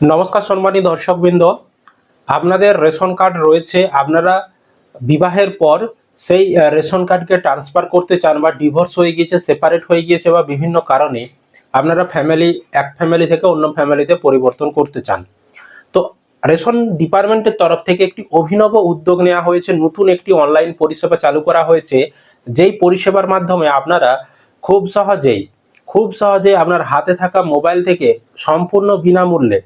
নমস্কার সম্মানী দর্শকবৃন্দ। আপনাদের রেশন কার্ড রয়েছে। আপনারা বিবাহের পর সেই রেশন কার্ডকে ট্রান্সফার করতে চান বা ডিভোর্স হয়ে গিয়েছে সেপারেট হয়ে গিয়েছে বা বিভিন্ন কারণে আপনারা ফ্যামিলি এক ফ্যামিলি থেকে অন্য ফ্যামিলিতে পরিবর্তন করতে চান। তো রেশন ডিপার্টমেন্টের তরফ থেকে একটি অভিনব উদ্যোগ নেওয়া হয়েছে। নতুন একটি অনলাইন পরিষেবা চালু করা হয়েছে। যেই পরিষেবার মাধ্যমে আপনারা খুব সহজেই খুব সহজেই আপনার হাতে থাকা মোবাইল থেকে সম্পূর্ণ বিনামূল্যে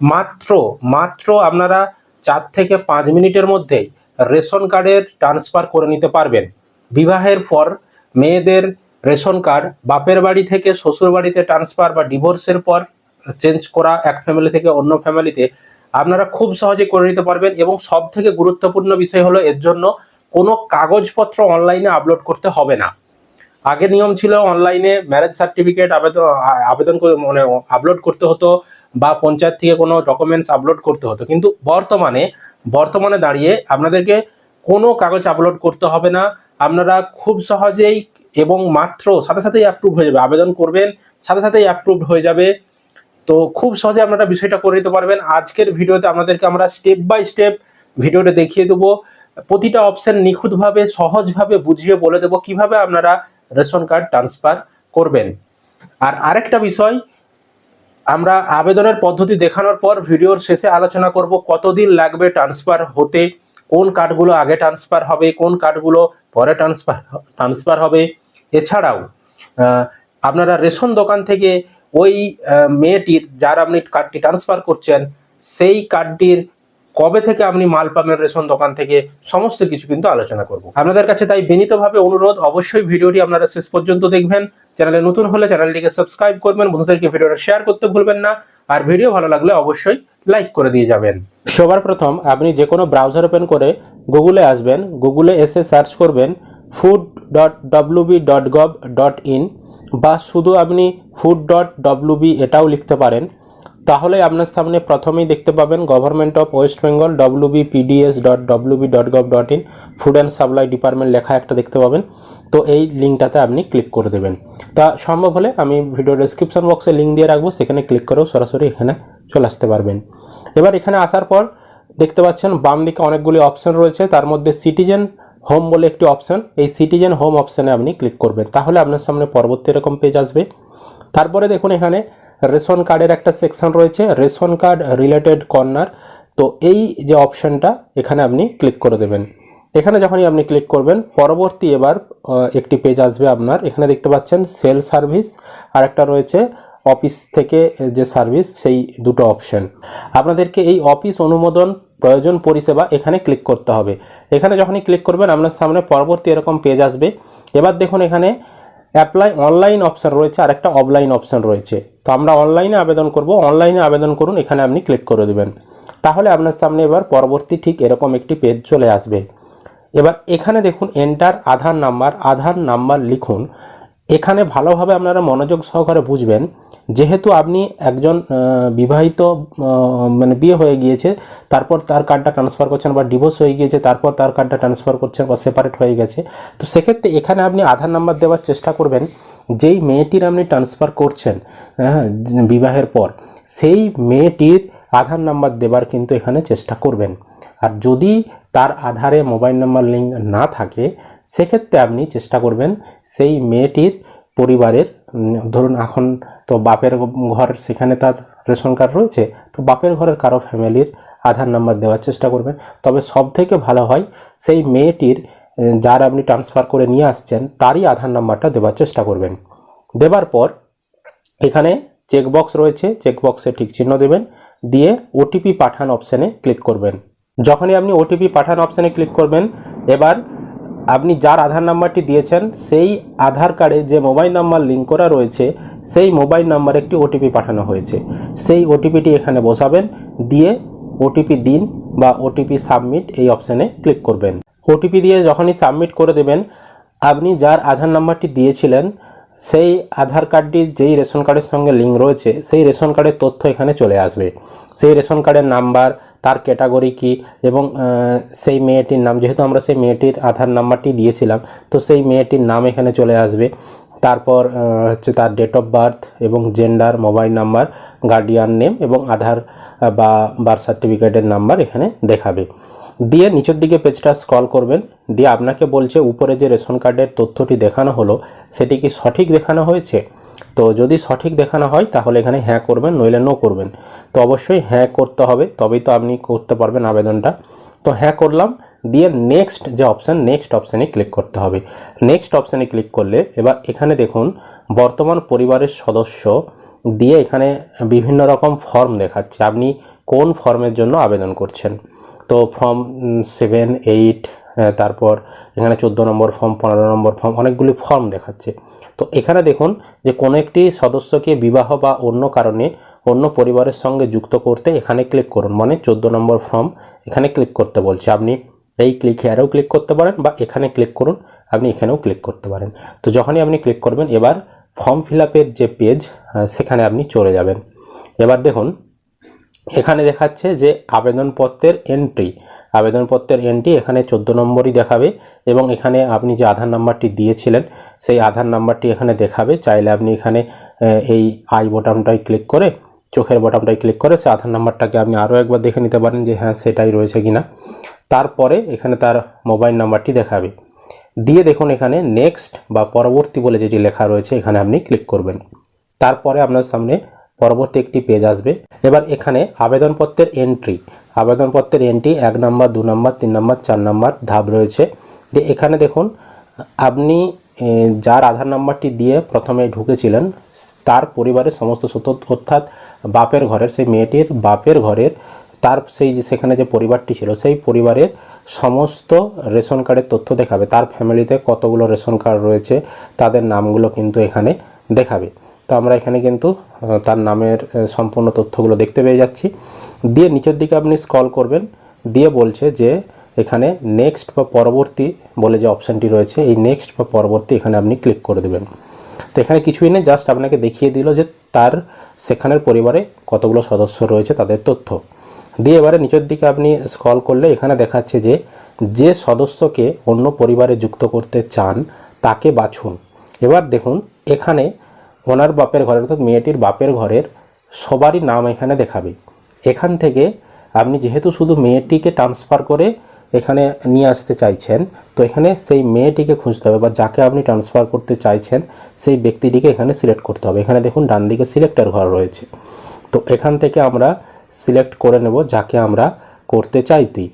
মাত্র মাত্র আপনারা চার থেকে পাঁচ মিনিটের মধ্যেই রেশন কার্ডের ট্রান্সফার করে নিতে পারবেন। বিবাহের পর মেয়েদের রেশন কার্ড, বাপের বাড়ি থেকে শ্বশুর বাড়িতে ট্রান্সফার বা ডিভোর্সের পর চেঞ্জ করা এক ফ্যামিলি থেকে অন্য ফ্যামিলিতে আপনারা খুব সহজে করে নিতে পারবেন এবং সব থেকে গুরুত্বপূর্ণ বিষয় হলো এর জন্য কোনো কাগজপত্র অনলাইনে আপলোড করতে হবে না। আগে নিয়ম ছিল অনলাইনে ম্যারেজ সার্টিফিকেট আবেদন আবেদন মানে আপলোড করতে হতো বা পঞ্চায়েত থেকে কোনো ডকুমেন্টস আপলোড করতে হতো। কিন্তু বর্তমানে বর্তমানে দাঁড়িয়ে আপনাদেরকে কোনো কাগজ আপলোড করতে হবে না। আপনারা খুব সহজেই এবং মাত্র সাথে সাথেই অ্যাপ্রুভ হয়ে যাবে। আবেদন করবেন, সাথে সাথেই অ্যাপ্রুভ হয়ে যাবে। তো খুব সহজে আপনারা বিষয়টা করে নিতে পারবেন। আজকের ভিডিওতে আপনাদেরকে আমরা স্টেপ বাই স্টেপ ভিডিওটা দেখিয়ে দেবো। প্রতিটা অপশান নিখুঁতভাবে, সহজভাবে বুঝিয়ে বলে দেবো কীভাবে আপনারা রেশন কার্ড ট্রান্সফার করবেন। আর আরেকটা বিষয় আমরা আবেদনের পদ্ধতি দেখানোর পর ভিডিওর শেষে আলোচনা করব কতদিন লাগবে ট্রান্সফার হতে, কোন কার্ডগুলো আগে ট্রান্সফার হবে, কোন কার্ডগুলো পরে ট্রান্সফার ট্রান্সফার হবে। এছাড়াও আপনারা রেশন দোকান থেকে ওই মেয়েটির, যার আপনি কার্ডটি ট্রান্সফার করছেন, সেই কার্ডটির কবে থেকে আপনি মাল পাবেন রেশন দোকান থেকে সমস্ত কিছু কিন্তু আলোচনা করব? আপনাদের কাছে তাই বিনীতভাবে অনুরোধ, অবশ্যই ভিডিওটি আপনারা শেষ পর্যন্ত দেখবেন। চ্যানেলে নতুন হলে চ্যানেলটিকে সাবস্ক্রাইব করবেন, বন্ধুদেরকে ভিডিওটা শেয়ার করতে ভুলবেন না। আর ভিডিও ভালো লাগলে অবশ্যই লাইক করে দিয়ে যাবেন। সবার প্রথম আপনি যে কোনো ব্রাউজার ওপেন করে গুগলে আসবেন, গুগলে এসে সার্চ করবেন food dot WB dot gov dot in বা শুধু আপনি ফুড ডট ডব্লুবি এটাও লিখতে পারেন। তাহলে আপনার সামনে প্রথমেই দেখতে পাবেন government of West Bengal WB PDS dot WB dot gov dot in food and supply department লেখা একটা দেখতে পাবেন। তো এই লিঙ্কটাতে আপনি ক্লিক করে দেবেন। তা সম্ভব হলে আমি ভিডিও ডেসক্রিপশন বক্সে লিঙ্ক দিয়ে রাখব, সেখানে ক্লিক করেও সরাসরি এখানে চলে আসতে পারবেন। এবার এখানে আসার পর দেখতে পাচ্ছেন, বাম দিকে অনেকগুলি অপশন রয়েছে, তার মধ্যে সিটিজেন হোম বলে একটি অপশন এই সিটিজেন হোম অপশনে আপনি ক্লিক করবেন। তাহলে আপনার সামনে পরবর্তী এরকম পেজ আসবে। তারপরে দেখুন এখানে রেশন কার্ডের একটা সেকশন রয়েছে, রেশন কার্ড রিলেটেড কর্নার তো এই যে অপশনটা এখানে আপনি ক্লিক করে দেবেন। এখানে যখনই আপনি ক্লিক করবেন, পরবর্তী এবার একটি পেজ আসবে আপনার। এখানে দেখতে পাচ্ছেন সেল সার্ভিস আর একটা রয়েছে অফিস থেকে যে সার্ভিস সেই দুটো অপশন আপনাদেরকে এই অফিস অনুমোদন, প্রয়োজন পরিষেবা এখানে ক্লিক করতে হবে। এখানে যখনই ক্লিক করবেন, আপনার সামনে পরবর্তী এরকম পেজ আসবে। এবার দেখুন এখানে অ্যাপ্লাই অনলাইন অপশান রয়েছে আর একটা অফলাইন অপশান রয়েছে। তো আমরা অনলাইনে আবেদন করব অনলাইনে আবেদন করুন, এখানে আপনি ক্লিক করে দেবেন। তাহলে আপনার সামনে এবার পরবর্তী ঠিক এরকম একটি পেজ চলে আসবে। এবার এখানে দেখুন enter Aadhaar number Aadhaar number লিখুন। এখানে ভালোভাবে আপনারা মনোযোগ সহকারে বুঝবেন। যেহেতু আপনি একজন বিবাহিত মানে বিয়ে হয়ে গিয়েছে, তারপর তার কার্ডটা ট্রান্সফার করছেন বা ডিভোর্স হয়ে গিয়েছে, তারপর তার কার্ডটা ট্রান্সফার করছেন বা সেপারেট হয়ে গেছে, তো সেক্ষেত্রে এখানে আপনি আধার নাম্বার দেওয়ার চেষ্টা করবেন, যেই মেয়েটির আপনি ট্রান্সফার করছেন হ্যাঁ বিবাহের পর, সেই মেয়েটির আধার নাম্বার দেবার কিন্তু এখানে চেষ্টা করবেন। আর যদি তার আধারে মোবাইল নাম্বার লিঙ্ক না থাকে সেক্ষেত্রে আপনি চেষ্টা করবেন সেই মেয়েটির পরিবারের ধরুন এখন তো বাপের ঘর সেখানে তার রেশন কার্ড রয়েছে, তো বাপের ঘরের কারও ফ্যামিলির আধার নাম্বার দেওয়ার চেষ্টা করবেন। তবে সব থেকে ভালো হয় সেই মেয়েটির যার আপনি ট্রান্সফার করে নিয়ে আসছেন, তারই আধার নাম্বারটা দেওয়ার চেষ্টা করবেন। দেবার পর এখানে চেকবক্স রয়েছে চেকবক্সে ঠিক চিহ্ন দেবেন, দিয়ে ওটিপি পাঠান অপশানে ক্লিক করবেন। যখনই আপনি ওটিপি পাঠান অপশানে ক্লিক করবেন, এবার আপনি যার আধার নাম্বারটি দিয়েছেন, সেই আধার কার্ডে যে মোবাইল নাম্বার লিঙ্ক করা রয়েছে, সেই মোবাইল নাম্বারে একটি ওটিপি পাঠানো হয়েছে। সেই ওটিপিটি এখানে বসাবেন, দিয়ে ওটিপি দিন বা ওটিপি সাবমিট এই অপশানে ক্লিক করবেন। ওটিপি দিয়ে যখনই সাবমিট করে দেবেন, আপনি যার আধার নাম্বারটি দিয়েছিলেন, সেই আধার কার্ডটি যেই রেশন কার্ডের সঙ্গে লিঙ্ক রয়েছে, সেই রেশন কার্ডের তথ্য এখানে চলে আসবে। সেই রেশন কার্ডের নাম্বার তার ক্যাটাগরি কি? এবং সেই মেয়েটির নাম, যেহেতু আমরা সেই মেয়েটির আধার নাম্বারটি দিয়েছিলাম, তো সেই মেয়েটির নাম এখানে চলে আসবে। তারপর হচ্ছে তার ডেট অফ বার্থ এবং gender mobile number guardian name এবং আধার বা বার্থ সার্টিফিকেটের নাম্বার এখানে দেখাবে। দিয়ে নিচের দিকে পেজটা স্ক্রল করবেন। দিয়ে আপনাকে বলছে, উপরে যে রেশন কার্ডের তথ্যটি দেখানো হলো, সেটি কি সঠিক দেখানো হয়েছে? তো যদি সঠিক দেখানো হয়, তাহলে এখানে হ্যাঁ করবেন, নইলে নো করবেন। তো অবশ্যই হ্যাঁ করতে হবে, তবেই তো আপনি করতে পারবেন আবেদনটা। তো হ্যাঁ করলাম, দিয়ে নেক্সট যে অপশান নেক্সট অপশানে ক্লিক করতে হবে। নেক্সট অপশানে ক্লিক করলে, এবার এখানে দেখুন, বর্তমান পরিবারের সদস্য দিয়ে এখানে বিভিন্ন রকম ফর্ম দেখাচ্ছে। আপনি কোন ফর্মের জন্য আবেদন করছেন? তো ফর্ম সেভেন এইট তারপর এখানে চোদ্দ নম্বর ফর্ম পনেরো নম্বর ফর্ম অনেকগুলি ফর্ম দেখাচ্ছে। তো এখানে দেখুন যে কোনো একটি সদস্যকে বিবাহ বা অন্য কারণে অন্য পরিবারের সঙ্গে যুক্ত করতে এখানে ক্লিক করুন। মানে চোদ্দ নম্বর ফর্ম এখানে ক্লিক করতে বলছে। আপনি এই ক্লিক হেয়ারেও ক্লিক করতে পারেন বা এখানে ক্লিক করুন, আপনি এখানেও ক্লিক করতে পারেন। তো যখনই আপনি ক্লিক করবেন, এবার ফর্ম ফিল যে পেজ সেখানে আপনি চলে যাবেন। এবার দেখুন এখানে দেখাচ্ছে যে আবেদনপত্রের এন্ট্রি আবেদনপত্রের এন্ট্রি এখানে চোদ্দ নম্বরই দেখাবে এবং এখানে আপনি যে আধার নাম্বারটি দিয়েছিলেন, সেই আধার নাম্বারটি এখানে দেখাবে। চাইলে আপনি এখানে এই আই বোতামটায় ক্লিক করে, চোখের বোতামটায় ক্লিক করে সেই আধার নাম্বারটাকে আপনি আরও একবার দেখে নিতে পারেন যে হ্যাঁ সেটাই রয়েছে কিনা। তারপরে এখানে তার মোবাইল নাম্বারটি দেখাবে। দিয়ে দেখুন এখানে নেক্সট বা পরবর্তী বলে যেটি লেখা রয়েছে, এখানে আপনি ক্লিক করবেন। তারপরে আপনার সামনে পরবর্তী একটি পেজ আসবে। এবার এখানে আবেদনপত্রের এন্ট্রি আবেদনপত্রের এন্ট্রি এক নম্বর, দু নম্বর, তিন নম্বর, চার নম্বর ধাপ রয়েছে। দিয়ে এখানে দেখুন, আপনি যার আধার নাম্বারটি দিয়ে প্রথমে ঢুকেছিলেন, তার পরিবারের সমস্ত সত্য অর্থাৎ বাপের ঘরের, সেই মেয়েটির বাপের ঘরের, তার সেই যে সেখানে যে পরিবারটি ছিল, সেই পরিবারের সমস্ত রেশন কার্ডের তথ্য দেখাবে। তার ফ্যামিলিতে কতগুলো রেশন কার্ড রয়েছে, তাদের নামগুলো কিন্তু এখানে দেখাবে। তো আমরা এখানে কিন্তু তার নামের সম্পূর্ণ তথ্যগুলো দেখতে পেয়ে যাচ্ছি। দিয়ে নিচের দিকে আপনি স্কল করবেন, দিয়ে বলছে যে এখানে নেক্সট বা পরবর্তী বলে যে অপশানটি রয়েছে, এই নেক্সট বা পরবর্তী এখানে আপনি ক্লিক করে দেবেন। তো এখানে কিছুই নেই জাস্ট আপনাকে দেখিয়ে দিল যে তার সেখানের পরিবারে কতগুলো সদস্য রয়েছে, তাদের তথ্য। দিয়ে এবারে নিচের দিকে আপনি স্কল করলে এখানে দেখাচ্ছে যে যে সদস্যকে অন্য পরিবারে যুক্ত করতে চান, তাকে বাছুন। এবার দেখুন, এখানে ওনার বাপের ঘরের অর্থাৎ মেয়েটির বাপের ঘরের সবারই নাম এখানে দেখাবে। এখান থেকে আপনি যেহেতু শুধু মেয়েটিকে ট্রান্সফার করে এখানে নিয়ে আসতে চাইছেন, তো এখানে সেই মেয়েটিকে খুঁজতে হবে বা যাকে আপনি ট্রান্সফার করতে চাইছেন, সেই ব্যক্তিটিকে এখানে সিলেক্ট করতে হবে। এখানে দেখুন, ডান দিকে সিলেক্টের ঘর রয়েছে। তো এখান থেকে আমরা সিলেক্ট করে নেব যাকে আমরা করতে চাইতি।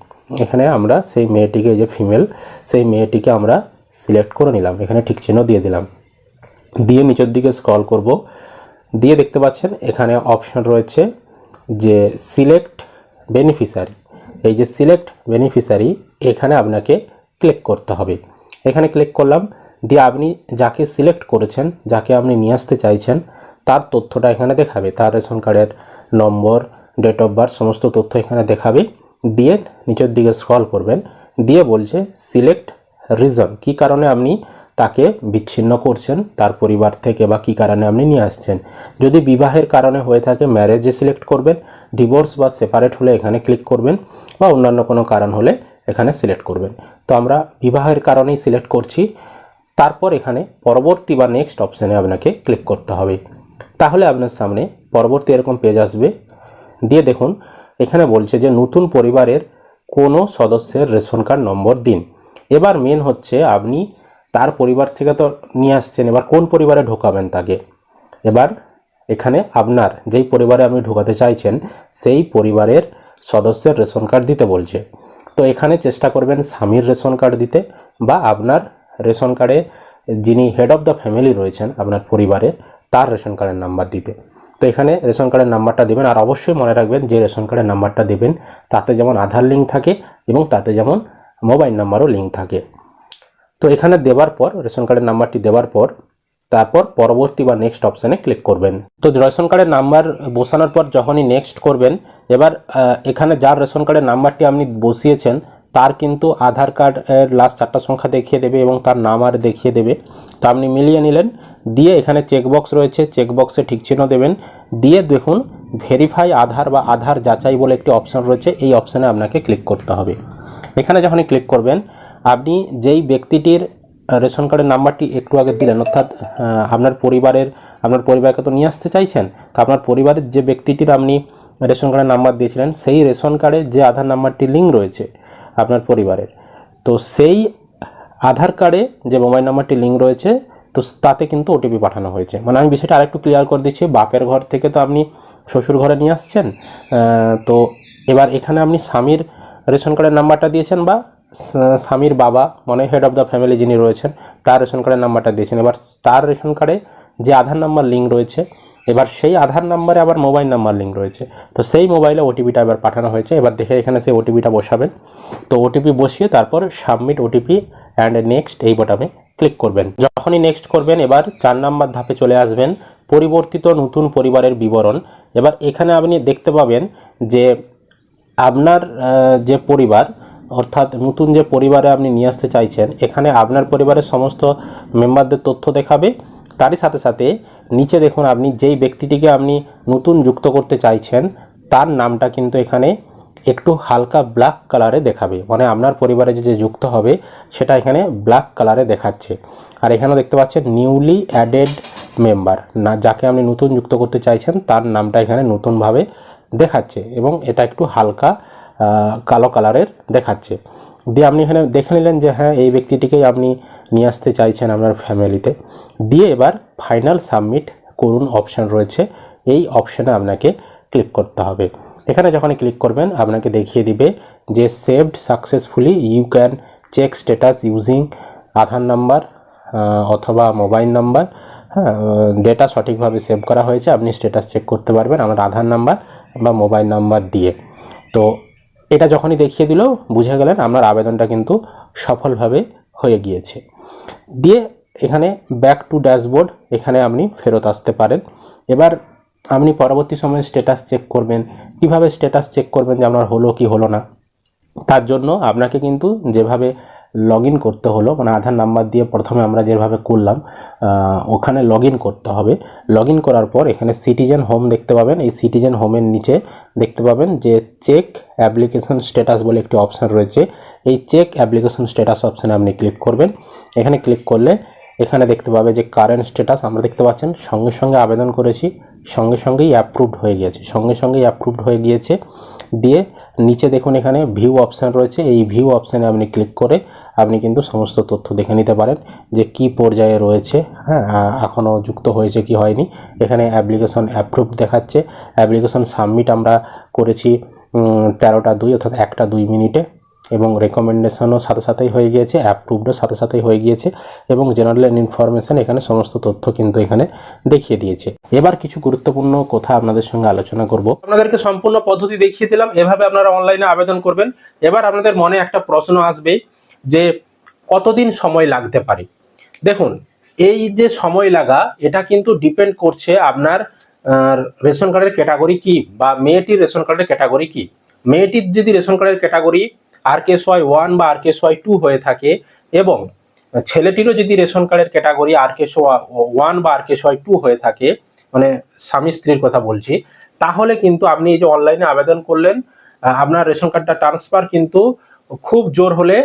এখানে আমরা সেই মেয়েটিকে যে ফিমেল সেই মেয়েটিকে আমরা সিলেক্ট করে নিলাম। এখানে ঠিক চিহ্ন দিয়ে দিলাম। দিয়ে নিচের দিকে স্ক্রল করব। দিয়ে দেখতে পাচ্ছেন এখানে অপশন রয়েছে যে সিলেক্ট বেনিফিশিয়ারি এই যে সিলেক্ট বেনিফিশিয়ারি এখানে আপনাকে ক্লিক করতে হবে। এখানে ক্লিক করলাম, দিয়ে আপনি যাকে সিলেক্ট করেছেন, যাকে আপনি নিয়ে আসতে চাইছেন, তার তথ্যটা এখানে দেখাবে। তার রেশন কার্ডের নম্বর ডেট অফ বার্থ সমস্ত তথ্য এখানে দেখাবে। দিয়ে নিচের দিকে স্ক্রল করবেন। দিয়ে বলছে সিলেক্ট রিজন কি কারণে আপনি তাকে বিচ্ছিন্ন করছেন, তার পরিবার থেকে বা কী কারণে আপনি নিয়ে আসছেন? যদি বিবাহের কারণে হয়ে থাকে ম্যারেজে সিলেক্ট করবেন ডিভোর্স বা সেপারেট হলে এখানে ক্লিক করবেন বা অন্যান্য কোনো কারণ হলে এখানে সিলেক্ট করবেন। তো আমরা বিবাহের কারণেই সিলেক্ট করছি, তারপর এখানে পরবর্তী বা নেক্সট অপশানে আপনাকে ক্লিক করতে হবে। তাহলে আপনার সামনে পরবর্তী এরকম পেজ আসবে, দিয়ে দেখুন, এখানে বলছে যে নতুন পরিবারের কোনো সদস্যের রেশন কার্ড নম্বর দিন। এবার মেন হচ্ছে আপনি তার পরিবার থেকে তো নিয়ে আসছেন, এবার কোন পরিবারে ঢোকাবেন তাকে? এবার এখানে আপনার যেই পরিবারে আপনি ঢোকাতে চাইছেন, সেই পরিবারের সদস্যের রেশন কার্ড দিতে বলছে। তো এখানে চেষ্টা করবেন স্বামীর রেশন কার্ড দিতে বা আপনার রেশন কার্ডে যিনি হেড অফ দ্য ফ্যামিলি রয়েছেন, আপনার পরিবারে তার রেশন কার্ডের নাম্বার দিতে। তো এখানে রেশন কার্ডের নাম্বারটা দেবেন আর অবশ্যই মনে রাখবেন যে রেশন কার্ডের নাম্বারটা দেবেন, তাতে যেমন আধার লিঙ্ক থাকে এবং তাতে যেমন মোবাইল নাম্বারও লিঙ্ক থাকে। তো এখানে দেওয়ার পর, রেশন কার্ডের নাম্বারটি দেওয়ার পর, তারপর পরবর্তী বা নেক্সট অপশানে ক্লিক করবেন। তো রেশন কার্ডের নাম্বার বসানোর পর যখনই নেক্সট করবেন, এবার এখানে যার রেশন কার্ডের নাম্বারটি আপনি বসিয়েছেন, তার কিন্তু আধার কার্ডের লাস্ট চারটা সংখ্যা দেখিয়ে দেবে এবং তার নাম আর দেখিয়ে দেবে। তো আপনি মিলিয়ে নিলেন, দিয়ে এখানে চেকবক্স রয়েছে চেকবক্সে ঠিক চিহ্ন দেবেন। দিয়ে দেখুন ভেরিফাই আধার বা আধার যাচাই বলে একটি অপশান রয়েছে, এই অপশানে আপনাকে ক্লিক করতে হবে। এখানে যখনই ক্লিক করবেন আপনি যেই ব্যক্তিটির রেশন কার্ডের নাম্বারটি একটু আগে দিলেন, অর্থাৎ আপনার পরিবারের, আপনার পরিবারকে তো নিয়ে আসতে চাইছেন, তো আপনার পরিবারের যে ব্যক্তিটির আপনি রেশন কার্ডের নাম্বার দিয়েছিলেন, সেই রেশন কার্ডে যে আধার নাম্বারটি লিঙ্ক রয়েছে আপনার পরিবারের, তো সেই আধার কার্ডে যে মোবাইল নাম্বারটি লিঙ্ক রয়েছে, তো তাতে কিন্তু ওটিপি পাঠানো হয়েছে। মানে আমি বিষয়টা আরেকটু ক্লিয়ার করে দিচ্ছি, বাপের ঘর থেকে তো আপনি শ্বশুর ঘরে নিয়ে আসছেন তো এবার এখানে আপনি স্বামীর রেশন কার্ডের নাম্বারটা দিয়েছেন বা স্বামীর বাবা মানে হেড অফ দ্য ফ্যামিলি যিনি রয়েছেন, তার রেশন কার্ডের নাম্বারটা দিয়েছেন। এবার তার রেশন কার্ডে যে আধার নাম্বার লিঙ্ক রয়েছে, এবার সেই আধার নাম্বারে আবার মোবাইল নাম্বার লিঙ্ক রয়েছে। তো সেই মোবাইলে ওটিপিটা এবার পাঠানো হয়েছে। এবার দেখে এখানে সেই ওটিপিটা বসাবেন। তো ওটিপি বসিয়ে তারপর সাবমিট ওটিপি অ্যান্ড নেক্সট এই বোটামে ক্লিক করবেন। যখনই নেক্সট করবেন, এবার চার নাম্বার ধাপে চলে আসবেন। পরিবর্তিত নতুন পরিবারের বিবরণ। এবার এখানে আপনি দেখতে পাবেন যে আপনার যে পরিবার অর্থাৎ নতুন যে পরিবারে আপনি নিয়ে আসতে চাইছেন, এখানে আপনার পরিবারের সমস্ত মেম্বারদের তথ্য দেখাবে। তারই সাথে সাথে নিচে দেখুন আপনি যেই ব্যক্তিটিকে আপনি নতুন যুক্ত করতে চাইছেন, তার নামটা কিন্তু এখানে একটু হালকা ব্ল্যাক কালারে দেখাবে। মানে আপনার পরিবারে যে যুক্ত হবে, সেটা এখানে ব্ল্যাক কালারে দেখাচ্ছে। আর এখানেও দেখতে পাচ্ছেন নিউলি অ্যাডেড মেম্বার। না, যাকে আপনি নতুন যুক্ত করতে চাইছেন, তার নামটা এখানে নতুনভাবে দেখাচ্ছে এবং এটা একটু হালকা কালো কালারের দেখাচ্ছে। দিয়ে আপনি এখানে দেখে নিলেন যে হ্যাঁ এই ব্যক্তিটিকেই আপনি নিয়ে আসতে চাইছেন আপনার ফ্যামিলিতে। দিয়ে এবার ফাইনাল সাবমিট করুন অপশান রয়েছে। এই অপশানে আপনাকে ক্লিক করতে হবে। এখানে যখনই ক্লিক করবেন, আপনাকে দেখিয়ে দিবে যে saved successfully you can check status using Aadhaar number অথবা মোবাইল নাম্বার। হ্যাঁ ডেটা সঠিকভাবে সেভ করা হয়েছে, আপনি স্ট্যাটাস চেক করতে পারবেন আমার আধার নাম্বার বা মোবাইল নাম্বার দিয়ে। তো এটা যখনই দেখিয়ে দিল, বুঝে গেলেন আপনার আবেদনটা কিন্তু সফলভাবে হয়ে গিয়েছে। দিয়ে এখানে ব্যাক টু ড্যাশবোর্ড এখানে আপনি ফেরত আসতে পারেন। এবার আপনি পরবর্তী সময়ে স্ট্যাটাস চেক করবেন। কীভাবে স্ট্যাটাস চেক করবেন যে আপনার হলো কি হলো না? তার জন্য আপনাকে কিন্তু যেভাবে লগ ইন করতে হলো মানে আধার নাম্বার দিয়ে প্রথমে আমরা যেভাবে করলাম ওখানে লগ করতে হবে। লগ করার পর এখানে সিটিজেন হোম দেখতে পাবেন। এই সিটিজেন হোমের নিচে দেখতে পাবেন যে চেক অ্যাপ্লিকেশন স্ট্যাটাস বলে একটি অপশান রয়েছে। এই চেক অ্যাপ্লিকেশন স্ট্যাটাস অপশানে আপনি ক্লিক করবেন। এখানে ক্লিক করলে এখানে দেখতে পাবে যে কারেন্ট স্ট্যাটাস আমরা দেখতে পাচ্ছেন। সঙ্গে সঙ্গে আবেদন করেছি, সঙ্গে সঙ্গেই অ্যাপ্রুভড হয়ে গিয়েছে। সঙ্গে সঙ্গেই অ্যাপ্রুভড হয়ে গিয়েছে। দিয়ে নিচে দেখুন এখানে ভিউ অপশান রয়েছে। এই ভিউ অপশানে আপনি ক্লিক করে আপনি কিন্তু সমস্ত তথ্য দেখে নিতে পারেন যে কি পর্যায়ে রয়েছে হ্যাঁ এখনও যুক্ত হয়েছে কি হয়নি। এখানে অ্যাপ্লিকেশন অ্যাপ্রুভ দেখাচ্ছে। অ্যাপ্লিকেশন সাবমিট আমরা করেছি তেরোটা দুই অর্থাৎ একটা দুই মিনিটে এবং রেকমেন্ডেশনও সাথে সাথেই হয়ে গিয়েছে অ্যাপ্রুভডও সাথে সাথেই হয়ে গিয়েছে এবং জেনারেল ইনফরমেশন এখানে সমস্ত তথ্য কিন্তু এখানে দেখিয়ে দিয়েছে। এবার কিছু গুরুত্বপূর্ণ কথা আপনাদের সঙ্গে আলোচনা করব। আপনাদেরকে সম্পূর্ণ পদ্ধতি দেখিয়ে দিলাম, এভাবে আপনারা অনলাইনে আবেদন করবেন। এবার আপনাদের মনে একটা প্রশ্ন আসবে যে কতদিন সময় লাগতে পারে। দেখুন, এই যে সময় লাগা, এটা কিন্তু ডিপেন্ড করছে আপনার রেশন কার্ডের ক্যাটাগরি কি বা মেয়েটির রেশন কার্ডের ক্যাটাগরি কি। মেয়েটির যদি রেশন কার্ডের ক্যাটাগরি আর কে সোয়াই ওয়ান বা আর কে সোয়াই টু হয়ে থাকে এবং ছেলেটিরও যদি রেশন কার্ডের ক্যাটাগরি আর কে ওয়ান বা আর কে সোয়াই টু হয়ে থাকে মানে স্বামী স্ত্রীর কথা বলছি, তাহলে কিন্তু আপনি এই যে অনলাইনে আবেদন করলেন আপনার রেশন কার্ডটা ট্রান্সফার কিন্তু খুব জোর হলে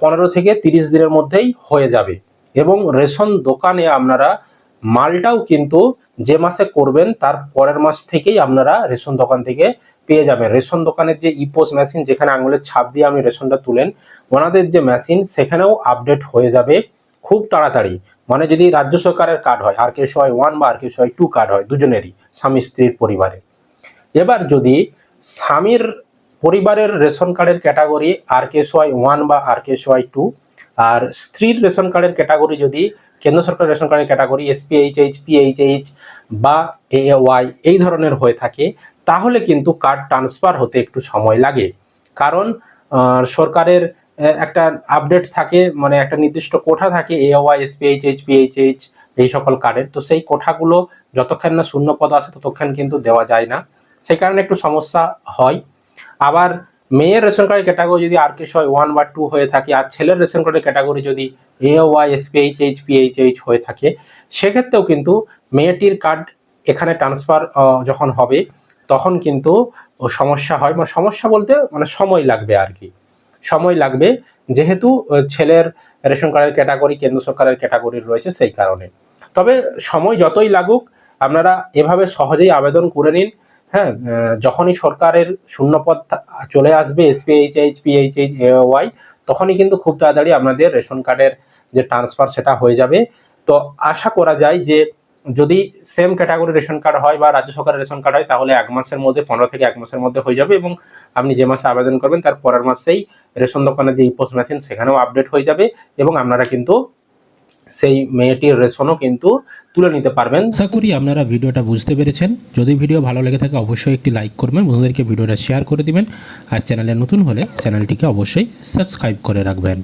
পনেরো থেকে তিরিশ দিনের মধ্যেই হয়ে যাবে। এবং রেশন দোকানে আপনারা মালটাও কিন্তু যে মাসে করবেন, তার পরের মাস থেকেই আপনারা রেশন দোকান থেকে পেয়ে যাবেন। রেশন দোকানের যে ইপোস মেশিন, যেখানে আঙুলের ছাপ দিয়ে আপনি রেশনটা তুলেন, ওনাদের যে মেশিন, সেখানেও আপডেট হয়ে যাবে খুব তাড়াতাড়ি। মানে যদি রাজ্য সরকারের কার্ড হয়, আর কে ছয় ওয়ান বা আর কে ছয় টু কার্ড হয়, দুজনেরই, স্বামী, স্ত্রীর পরিবারে। এবার যদি স্বামীর পরিবারের রেশন কার্ডের ক্যাটাগরি আর কে ওয়ান বা আর কে সোয়াই টু আর স্ত্রীর রেশন কার্ডের ক্যাটাগরি যদি কেন্দ্র সরকার রেশন কার্ডের ক্যাটাগরি এসপিএইচএইচ পিএইচএইচ বা এওয়াই এই ধরনের হয়ে থাকে, তাহলে কিন্তু কার্ড ট্রান্সফার হতে একটু সময় লাগে। কারণ সরকারের একটা আপডেট থাকে মানে একটা নির্দিষ্ট কোঠা থাকে এ এওয়াই এসপিএইচএইচ পিএইচএইচ এই সকল কার্ডের। তো সেই কোঠাগুলো যতক্ষণ না শূন্য পদ আসে ততক্ষণ কিন্তু দেওয়া যায় না। সেই কারণে একটু সমস্যা হয়। আবার মেয়ের রেশন কার্ডের ক্যাটাগরি যদি আর কে ছয় ওয়ান বা টু হয়ে থাকে, আর ছেলের রেশন কার্ডের ক্যাটাগরি যদি A Y SPH H PH H হয়ে থাকে, সেক্ষেত্রেও কিন্তু মেয়েটির কার্ড এখানে ট্রান্সফার যখন হবে, তখন কিন্তু সমস্যা হয়। মানে সমস্যা বলতে মানে সময় লাগবে আর কি। সময় লাগবে, যেহেতু ছেলের রেশন কার্ডের ক্যাটাগরি কেন্দ্র সরকারের ক্যাটাগরি রয়েছে সেই কারণে। তবে সময় যতই লাগুক, আপনারা এভাবে সহজেই আবেদন করে নিন। হ্যাঁ যখনই সরকারের শূন্যপদ চলে আসবে এসপিএইচএইচ পিএইচএইচ ওয়াই তখনই কিন্তু খুব তাড়াতাড়ি আপনাদের রেশন কার্ডের যে ট্রান্সফার সেটা হয়ে যাবে। তো আশা করা যায় যে যদি সেম ক্যাটাগরি রেশন কার্ড হয় বা রাজ্য সরকারের রেশন কার্ড হয়, তাহলে এক মাসের মধ্যে, পনেরো থেকে এক মাসের মধ্যে হয়ে যাবে এবং আপনি যে মাসে আবেদন করবেন, তার পরের মাসেই রেশন দোকানের যে পোস্ট মেশিন সেখানেও আপডেট হয়ে যাবে এবং আপনারা কিন্তু সেই মেয়েটির রেশনও কিন্তু তুলে নিতে পারবেন। আশা করি আপনারা ভিডিওটা বুঝতে পেরেছেন। যদি ভিডিও ভালো লেগে থাকে, অবশ্যই একটি লাইক করবেন, বন্ধুদেরকে ভিডিওটা শেয়ার করে দিবেন। আর চ্যানেলে নতুন হলে চ্যানেলটিকে অবশ্যই সাবস্ক্রাইব করে রাখবেন।